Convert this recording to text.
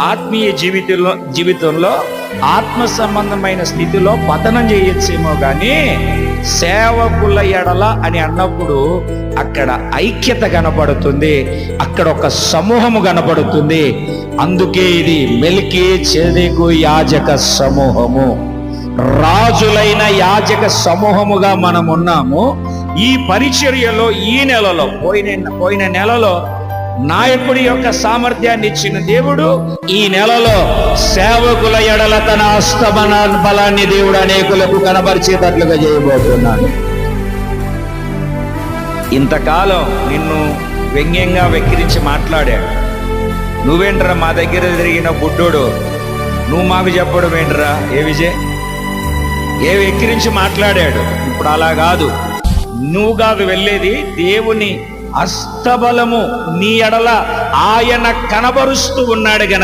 ఆత్మీయ జీవితంలో జీవితంలో ఆత్మ సంబంధమైన స్థితిలో పతనం చేయొచ్చేమో కానీ సేవకుల ఎడల అని అన్నప్పుడు అక్కడ ఐక్యత కనపడుతుంది. అక్కడ ఒక సమూహము కనపడుతుంది. అందుకే ఇది మెలికి చేదేకు యాజక సమూహము. రాజులైన యాజక సమూహముగా మనం ఉన్నాము ఈ పరిచర్యలో ఈ నెలలో పోయిన పోయిన నెలలో నాయకుడి యొక్క సామర్థ్యాన్ని ఇచ్చిన దేవుడు. ఈ నెలలో సేవకుల ఎడల తన అస్తమన బలాన్ని దేవుడు అనేకులకు కనబరిచేటట్లుగా చేయబోతున్నాడు. ఇంతకాలం నిన్ను వ్యంగ్యంగా వెక్కిరించి మాట్లాడాడు నువ్వేంట్రా మా దగ్గర తిరిగిన బుడ్డోడు? నువ్వు మాకు చెప్పడం ఏంట్రా? ఏ విజయ్? ఏ వెక్కిరించి మాట్లాడాడు? ఇప్పుడు అలా కాదు. నువ్వు కాదు వెళ్ళేది దేవుని అస్తబలము నీ ఎడల ఆయన కనబరుస్తూ ఉన్నాడు గనక.